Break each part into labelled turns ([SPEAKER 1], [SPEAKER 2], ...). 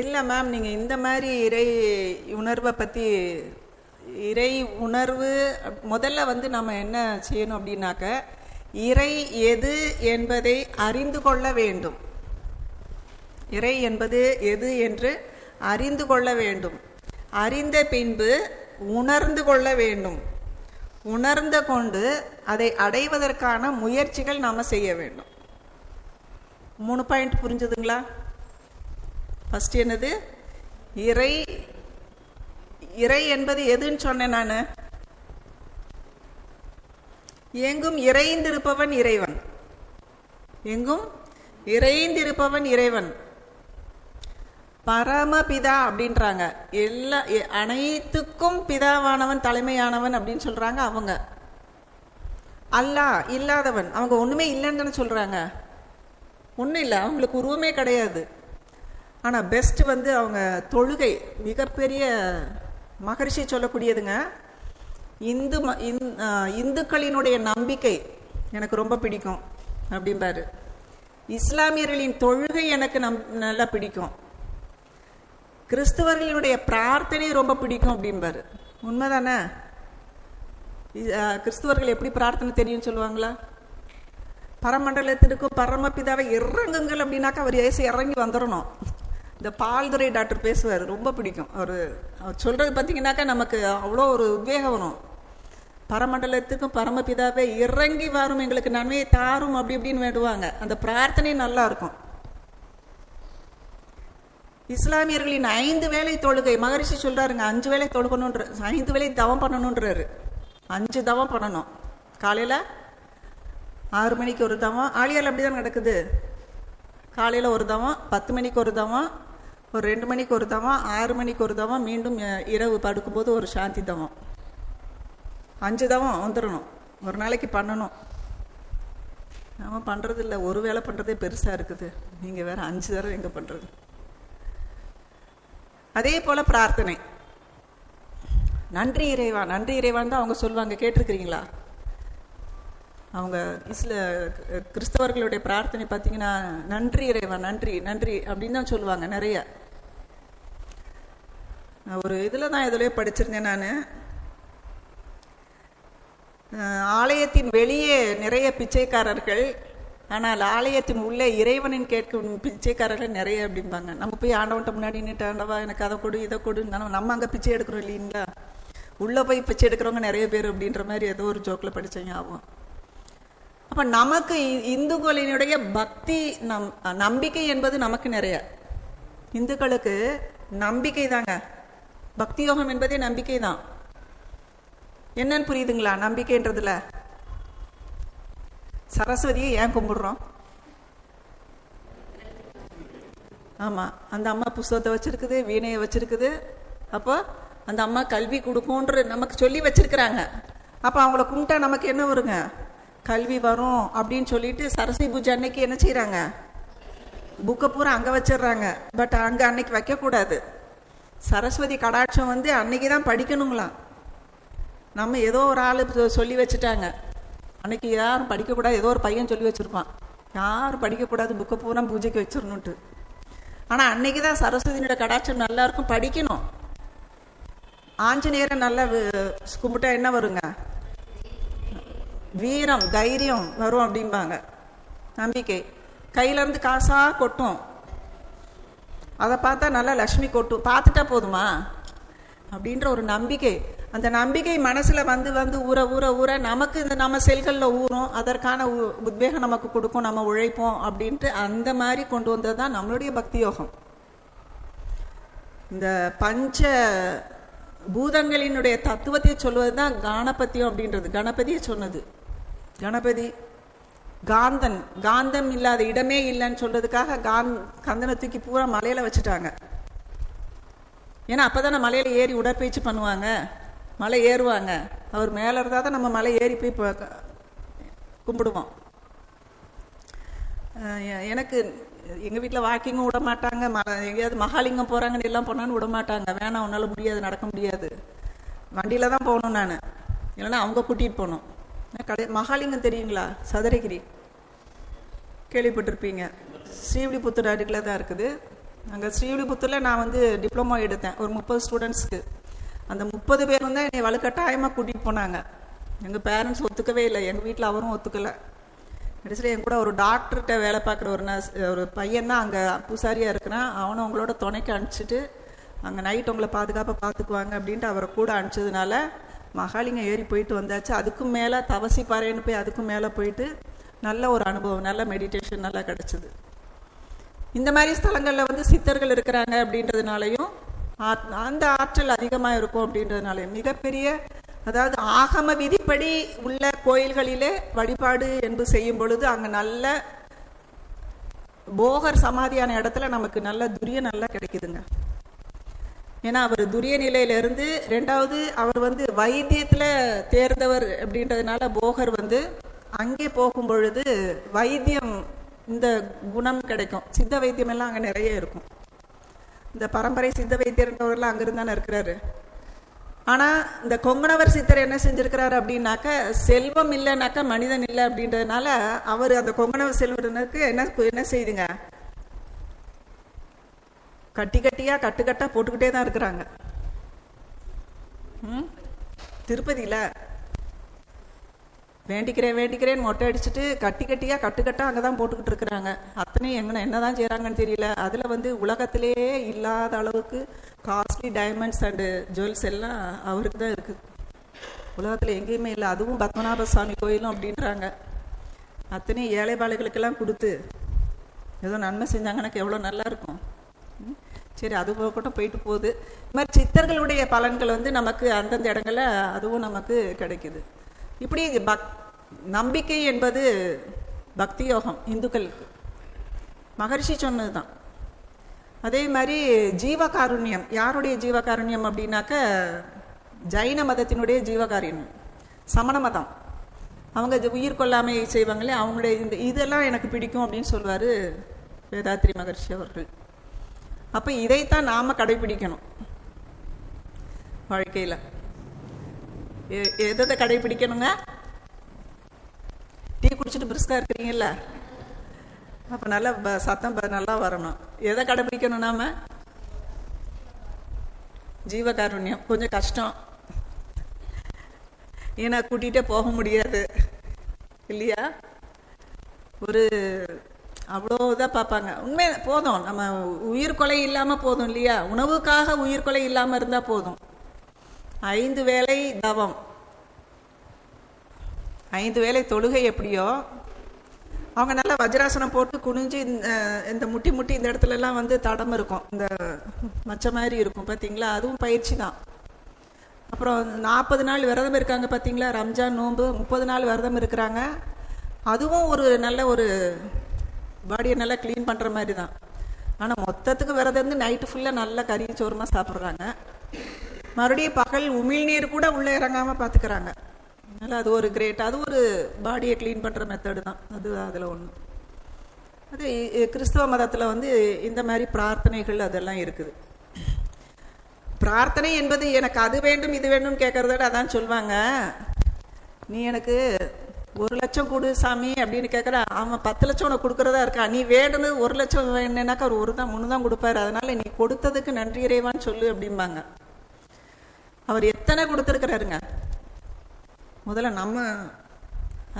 [SPEAKER 1] இல்லை மேம் நீங்கள் இந்த மாதிரி இறை உணர்வை பற்றி இறை உணர்வு முதல்ல வந்து நம்ம என்ன செய்யணும் அப்படின்னாக்க இறை எது என்பதை அறிந்து கொள்ள வேண்டும். இறை என்பது எது என்று அறிந்து கொள்ள வேண்டும். அறிந்த பின்பு உணர்ந்து கொள்ள வேண்டும். உணர்ந்து கொண்டு அதை அடைவதற்கான முயற்சிகள் நாம் செய்ய வேண்டும். மூணு பாயிண்ட் புரிஞ்சுதுங்களா? ஃபஸ்ட் என்னது? இறை இறை என்பது எதுன்னு சொன்னேன் நான். எங்கும் இறைந்திருப்பவன் இறைவன். எங்கும் இறைந்திருப்பவன் இறைவன். பரமபிதா அப்படின்றாங்க. எல்லா அனைத்துக்கும் பிதாவானவன் தலைமையானவன் அப்படின்னு சொல்றாங்க அவங்க. அல்லா இல்லாதவன். அவங்க ஒண்ணுமே இல்லைன்னு தானே சொல்றாங்க. ஒன்றும் இல்லை அவங்களுக்கு உருவமே கிடையாது. ஆனால் பெஸ்ட்டு வந்து அவங்க தொழுகை. மிகப்பெரிய மகரிஷி சொல்லக்கூடியதுங்க இந்து ம இந்- இந்துக்களினுடைய நம்பிக்கை எனக்கு ரொம்ப பிடிக்கும் அப்படிம்பாரு. இஸ்லாமியர்களின் தொழுகை எனக்கு நம் நல்லா பிடிக்கும். கிறிஸ்தவர்களினுடைய பிரார்த்தனை ரொம்ப பிடிக்கும் அப்படிம்பாரு. உண்மைதானே? கிறிஸ்தவர்கள் எப்படி பிரார்த்தனை தெரியும்னு சொல்லுவாங்களா? பரமண்டலத்திற்கு பரமபிதாவை இறங்குங்கள் அப்படின்னாக்கா அவர் ஏசு இறங்கி வந்துடணும் இந்த பால்துரை டாக்டர் பேசுவார் ரொம்ப பிடிக்கும். அவர் அவர் சொல்கிறது பார்த்தீங்கன்னாக்கா நமக்கு அவ்வளோ ஒரு உத்வேகம் வரும். பரமண்டலத்துக்கும் பரமபிதாவே இறங்கி வரும் எங்களுக்கு நன்மையை தாரும் அப்படி இப்படின்னு வேண்டுவாங்க. அந்த பிரார்த்தனை நல்லா இருக்கும். இஸ்லாமியர்களின் ஐந்து வேளை தொழுகை மகரிஷி சொல்றாருங்க அஞ்சு வேலை தொழுகணுன்ற ஐந்து வேலை தவம் பண்ணணுன்றாரு. அஞ்சு தவம் பண்ணணும். காலையில் ஆறு மணிக்கு ஒரு தவம் ஆழியால் அப்படிதான் நடக்குது. காலையில் ஒரு தவம் பத்து மணிக்கு ஒரு தவம் ஒரு ரெண்டு மணிக்கு ஒரு தவம் ஆறு மணிக்கு ஒரு தவம் மீண்டும் இரவு படுக்கும்போது ஒரு சாந்தி தவம். அஞ்சு தவம் வந்துடணும் ஒரு நாளைக்கு பண்ணணும். நாம் பண்ணுறதில்ல ஒரு வேளை பண்ணுறதே பெருசாக இருக்குது. நீங்கள் வேறு அஞ்சு தடவை எங்கே பண்ணுறது அதே போல் பிரார்த்தனை. நன்றி இறைவா நன்றி இறைவான் தான் அவங்க சொல்லுவாங்க. கேட்டிருக்கிறீங்களா? அவங்க இஸ்ல கிறிஸ்தவர்களுடைய பிரார்த்தனை பார்த்தீங்கன்னா நன்றி இறைவா நன்றி நன்றி அப்படின்னு தான் சொல்லுவாங்க நிறைய. ஒரு இதில் தான் இதுலேயே படிச்சிருந்தேன் நான். ஆலயத்தின் வெளியே நிறைய பிச்சைக்காரர்கள் ஆனால் ஆலயத்தின் உள்ளே இறைவனின் கேட்கும் பிச்சைக்காரர்கள் நிறைய அப்படிம்பாங்க. நம்ம போய் ஆண்டவன்ட்ட முன்னாடி நின்று ஆண்டவா எனக்கு அதை கொடு இதை கொடு நம்ம அங்கே பிச்சை எடுக்கிறோம் இல்லைங்களா? உள்ளே போய் பிச்சை எடுக்கிறவங்க நிறைய பேர் அப்படின்ற மாதிரி ஏதோ ஒரு ஜோக்கில் படித்தவங்க ஆகும். அப்போ நமக்கு இந்துக்களினுடைய பக்தி நம் நம்பிக்கை என்பது நமக்கு நிறைய. இந்துக்களுக்கு நம்பிக்கை தாங்க. பக்தி யோகம் என்பதே நம்பிக்கை தான் என்னன்னு புரியுதுங்களா? நம்பிக்கைன்றதுல. சரஸ்வதியை ஏன் கும்பிடுறோம்? ஆமாம் அந்த அம்மா புஸ்தகத்தை வச்சுருக்குது வீணையை வச்சுருக்குது. அப்போ அந்த அம்மா கல்வி கொடுக்கும்ன்ற நமக்கு சொல்லி வச்சுருக்குறாங்க. அப்போ அவங்கள கும்பிட்டா நமக்கு என்ன வருங்க? கல்வி வரும் அப்படின்னு சொல்லிட்டு சரஸ்வதி பூஜை அன்னைக்கு என்ன செய்கிறாங்க புக்கை பூரா அங்கே வச்சிடுறாங்க. பட் அங்கே அன்னைக்கு வைக்கக்கூடாது. சரஸ்வதி கடாட்சம் வந்து அன்னைக்கு தான் படிக்கணுங்களாம். நம்ம ஏதோ ஒரு ஆள் சொல்லி வச்சுட்டாங்க. அன்னைக்கு யாரும் படிக்கக்கூடாது ஏதோ ஒரு பையன் சொல்லி வச்சுருப்பான். யாரும் படிக்கக்கூடாது புக்கை பூரா பூஜைக்கு வச்சிடணுன்ட்டு ஆனால் அன்னைக்கு தான் சரஸ்வதியோட கடாட்சம் நல்லாயிருக்கும் படிக்கணும். ஆஞ்சநேயரை நல்லா கும்பிட்டா என்ன வருங்க? வீரம் தைரியம் வரும் அப்படிம்பாங்க. நம்பிக்கை. கையில இருந்து கொட்டும். அதை பார்த்தா நல்லா லக்ஷ்மி கொட்டும் பார்த்துட்டா போதுமா? அப்படின்ற ஒரு நம்பிக்கை. அந்த நம்பிக்கை மனசில் வந்து வந்து ஊற ஊற ஊற நமக்கு இந்த நம்ம செல்களில் ஊறும். அதற்கான உ- உத்வேகம் நமக்கு கொடுக்கும். நம்ம உழைப்போம் அப்படின்ட்டு அந்த மாதிரி கொண்டு வந்தது தான் நம்மளுடைய பக்தி யோகம். இந்த பஞ்ச பூதங்களினுடைய தத்துவத்தை சொல்வது தான் கணபதியம் அப்படின்றது. கணபதியை சொன்னது. கணபதி காந்தன் காந்தம் இல்லாத இடமே இல்லைன்னு சொல்றதுக்காக காந் கந்தனை தூக்கி பூரா மலையில வச்சுட்டாங்க. ஏன்னா அப்பதானே மலையில ஏறி உடற்பயிற்சி பண்ணுவாங்க. மலை ஏறுவாங்க. அவர் மேல இருந்தா தான் நம்ம மலை ஏறி போய் கும்பிடுவோம். எனக்கு எங்க வீட்டில் வாக்கிங்கும் விட மாட்டாங்க. ம- எங்கேயாவது மகாலிங்கம் போறாங்கன்னு எல்லாம் போனான்னு விட மாட்டாங்க. வேணாம் உன்னால முடியாது நடக்க முடியாது. வண்டியில தான் போகணும் நான். இல்லைன்னா அவங்க கூட்டிட்டு போகணும். கடை மகாலிங்கம் தெரியுங்களா? சதுரகிரி. கேள்விப்பட்டிருப்பீங்க. ஸ்ரீவிலிபுத்தூர் அருகில் தான் இருக்குது. அங்கே ஸ்ரீவிலிபுத்தூரில் நான் வந்து டிப்ளமோ எடுத்தேன். ஒரு முப்பது ஸ்டூடெண்ட்ஸ்க்கு அந்த முப்பது பேர் வந்து என்னை வலுக்கட்டாயமாக கூட்டிகிட்டு போனாங்க. எங்கள் பேரண்ட்ஸ் ஒத்துக்கவே இல்லை. எங்கள் வீட்டில் அவரும் ஒத்துக்கலை. கடைசியில் என் கூட ஒரு டாக்டர்கிட்ட வேலை பார்க்குற ஒரு நர்ஸ் ஒரு பையன் தான் அங்கே பூசாரியாக இருக்கிறான். அவனை அவங்களோட துணைக்கு அனுப்பிச்சிட்டு அங்கே நைட் உங்களை பாதுகாப்பாக பார்த்துக்குவாங்க அப்படின்ட்டு அவரை கூட அனுப்பிச்சதுனால மகாலிங்கம் ஏறி போயிட்டு வந்தாச்சு. அதுக்கும் மேலே தவசி பாறைன்னு போய் அதுக்கும் மேலே போயிட்டு நல்ல ஒரு அனுபவம் நல்ல மெடிடேஷன் நல்லா கிடச்சிது. இந்த மாதிரி ஸ்தலங்களில் வந்து சித்தர்கள் இருக்கிறாங்க அப்படின்றதுனாலையும் ஆத்- அந்த ஆற்றல் அதிகமாக இருக்கும் அப்படின்றதுனாலையும். மிகப்பெரிய அதாவது ஆகம விதிப்படி உள்ள கோயில்களிலே வழிபாடு என்று செய்யும் பொழுது அங்கே நல்ல போகர் சமாதியான இடத்துல நமக்கு நல்ல துரிய நல்லா கிடைக்குதுங்க. ஏன்னா அவர் துரிய நிலையிலிருந்து ரெண்டாவது அவர் வந்து வைத்தியத்தில் தேர்ந்தவர் அப்படின்றதுனால போகர் வந்து அங்கே போகும் பொழுது வைத்தியம் இந்த குணம் கிடைக்கும். சித்த வைத்தியம் எல்லாம் அங்கே நிறைய இருக்கும். இந்த பரம்பரை சித்த வைத்தியர்ன்றவர்லாம் அங்கிருந்து தானே இருக்கிறாரு. ஆனால் இந்த கொங்கணவர் சித்தர் என்ன செஞ்சிருக்கிறாரு அப்படின்னாக்க செல்வம் இல்லைனாக்கா மனிதன் இல்லை அப்படின்றதுனால அவர் அந்த கொங்கணவர் செல்வனுக்கு என்ன என்ன செய்யுதுங்க கட்டி கட்டியாக கட்டுக்கட்டாக போட்டுக்கிட்டே தான் இருக்கிறாங்க. ம்? திருப்பதியில் வேண்டிக்கிறேன் வேண்டிக்கிறேன்னு மொட்டை அடிச்சுட்டு கட்டி கட்டியாக கட்டுக்கட்டாக அங்கே தான் போட்டுக்கிட்டு இருக்கிறாங்க. அத்தனையும் எங்கே என்னதான் செய்கிறாங்கன்னு தெரியல. அதில் வந்து உலகத்திலேயே இல்லாத அளவுக்கு காஸ்ட்லி டைமண்ட்ஸ் அண்டு ஜுவல்ஸ் எல்லாம் அவருக்கு தான் இருக்குது உலகத்தில் எங்கேயுமே இல்லை. அதுவும் பத்மநாப சுவாமி கோயிலும் அப்படின்றாங்க. அத்தனையும் ஏழை பாலைகளுக்கெல்லாம் கொடுத்து ஏதோ நன்மை செஞ்சாங்கன்னா எவ்வளோ நல்லா இருக்கும். சரி அது போகட்டும் போயிட்டு போகுது. இது மாதிரி சித்தர்களுடைய பலன்கள் வந்து நமக்கு அந்தந்த இடங்களில் அதுவும் நமக்கு கிடைக்குது. இப்படி பக் நம்பிக்கை என்பது பக்தி யோகம் இந்துக்களுக்கு. மகர்ஷி சொன்னது தான் அதே மாதிரி ஜீவகாருண்யம். யாருடைய ஜீவகாருண்யம் அப்படின்னாக்க ஜைன மதத்தினுடைய ஜீவகாருண்யம். சமண மதம். அவங்க இது உயிர் கொல்லாமை செய்வாங்களே அவங்களுடைய இந்த இதெல்லாம் எனக்கு பிடிக்கும் அப்படின்னு சொல்வார் வேதாத்ரி மகர்ஷி அவர்கள். அப்போ இதைத்தான் நாம் கடைபிடிக்கணும். வாழ்க்கையில். எதை கடைபிடிக்கணுங்க? டீ குடிச்சிட்டு பிரிஸ்கா இருக்கிறீங்கல்ல? அப்போ நல்லா சத்தம் நல்லா வரணும். எதை கடைபிடிக்கணும் நாம? ஜீவகாருண்யம். கொஞ்சம் கஷ்டம். ஏன்னா கூட்டிகிட்டே போக முடியாது. இல்லையா? ஒரு அவ்வளோ இதாக பார்ப்பாங்க. உண்மை போதும். நம்ம உயிர் கொலை இல்லாமல் போதும் இல்லையா? உணவுக்காக உயிர் கொலை இல்லாமல் இருந்தால் போதும். ஐந்து வேலை தவம். ஐந்து வேலை தொழுகை எப்படியோ? அவங்க நல்லா வஜ்ராசனம் போட்டு குனிஞ்சு இந்த இந்த முட்டி முட்டி இந்த இடத்துலலாம் வந்து தடம் இருக்கும். இந்த மச்ச மாதிரி இருக்கும் பார்த்தீங்களா அதுவும் பயிற்சி தான். அப்புறம் நாற்பது நாள் விரதம் இருக்காங்க பார்த்தீங்களா ரம்ஜான் நோன்பு முப்பது நாள் விரதம் இருக்கிறாங்க. அதுவும் ஒரு நல்ல ஒரு பாடியை நல்லா க்ளீன் பண்ணுற மாதிரி தான் ஆனால் மொத்தத்துக்கு விரதம் இருந்து நைட்டு ஃபுல்லாக நல்லா கறி சோறுமா சாப்பிட்றாங்க. மறுபடியும் பகல் உமிழ்நீர் கூட உள்ளே இறங்காமல் பார்த்துக்கிறாங்க அதனால் அது ஒரு கிரேட் அது ஒரு பாடியை க்ளீன் பண்ணுற மெத்தடு தான். அது அதில் ஒன்று அது கிறிஸ்தவ மதத்தில் வந்து இந்த மாதிரி பிரார்த்தனைகள் அதெல்லாம் இருக்குது. பிரார்த்தனை என்பது எனக்கு அது வேண்டும் இது வேண்டும் கேட்குறத விட அதான் சொல்லுவாங்க நீ எனக்கு ஒரு லட்சம் கொடு சாமி அப்படின்னு கேட்குற அவன் பத்து லட்சம் உனக்கு கொடுக்குறதா இருக்கா? நீ வேணும்னு ஒரு லட்சம் வேணுனாக்கா அவர் ஒரு தான் மூணு தான் கொடுப்பாரு. அதனால நீ கொடுத்ததுக்கு நன்றி இறைவான்னு சொல்லு அப்படிம்பாங்க. அவர் எத்தனை கொடுத்துருக்கிறாருங்க? முதல்ல நம்ம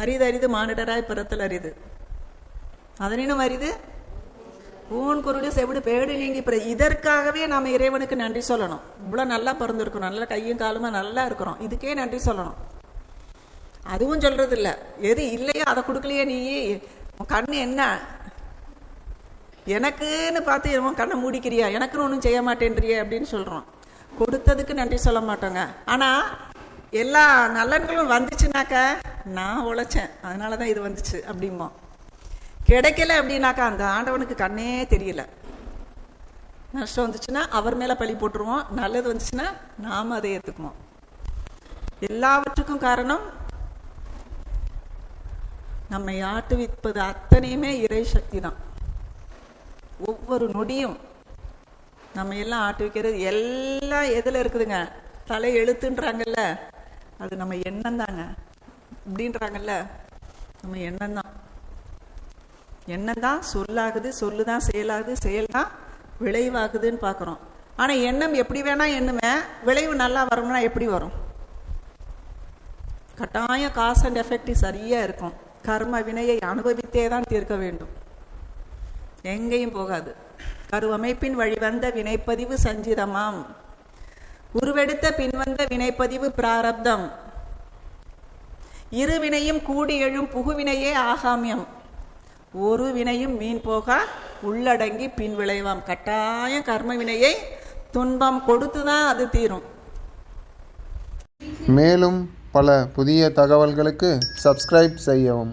[SPEAKER 1] அரிது அரிது மானிடராய் பிறத்தல் அரிது. அதனினும் அரிது ஊன் குருடு செவிடு பேடு நீங்கி பிற இதற்காகவே நாம் இறைவனுக்கு நன்றி சொல்லணும். இவ்வளோ நல்லா பிறந்திருக்கணும் நல்லா கையும் காலுமா நல்லா இருக்கிறோம். இதுக்கே நன்றி சொல்லணும். அதுவும் சொல்கிறதில்ல எது இல்லையோ அதை கொடுக்கலையே நீ. உன் கண் என்ன? எனக்குன்னு பார்த்து உன் கண்ணை மூடிக்கிறியா? எனக்குன்னு ஒன்றும் செய்ய மாட்டேன்றியே அப்படின்னு சொல்கிறோம் கொடுத்ததுக்கு நன்றி சொல்ல மாட்டோங்க. ஆனால் எல்லா நலன்களும் வந்துச்சுனாக்க நான் உழைச்சேன். அதனால தான் இது வந்துச்சு அப்படிம்போம் கிடைக்கல அப்படின்னாக்கா அந்த ஆண்டவனுக்கு கண்ணே தெரியல. நஷ்டம் வந்துச்சுன்னா அவர் மேலே பழி போட்டுருவோம். நல்லது வந்துச்சுன்னா நாம அதை ஏற்றுக்குவோம் எல்லாவற்றுக்கும் காரணம் நம்மை ஆட்டுவிப்பது அத்தனையுமே இறை சக்தி தான் ஒவ்வொரு நொடியும் நம்ம எல்லாம் ஆட்டுவிக்கிறது எல்லாம் எதில் இருக்குதுங்க? தலை எழுத்துன்றாங்கல்ல அது நம்ம எண்ணம் தாங்க அப்படின்றாங்கல்ல நம்ம எண்ணம் தான் எண்ணம் தான் சொல்லாகுது சொல்லு தான் செயலாகுது செயல் தான் விளைவாகுதுன்னு பார்க்குறோம் ஆனால் எண்ணம் எப்படி வேணால் எண்ணுவேன் விளைவு நல்லா வரணும்னா எப்படி வரும்? கட்டாயம் காஸ் அண்ட் எஃபெக்ட் சரியாக இருக்கும். கர்ம வினையை அனுபவித்தே தான் தீர்க்க வேண்டும். எங்கேயும் போகாது. கருவமைப்பின் வழிவந்த வினைப்பதிவு சஞ்சிதமாம். உருவெடுத்த பின்வந்த வினைப்பதிவு பிராரப்தம். இரு வினையும் கூடி எழும் புகுவினையே ஆகாமியம். ஒரு வினையும் மீன் போக உள்ளடங்கி பின் விளைவாம். கட்டாயம் கர்ம வினையை துன்பம் கொடுத்து தான் அது தீரும்.
[SPEAKER 2] மேலும் பல புதிய தகவல்களுக்கு சப்ஸ்கிரைப் செய்யவும்.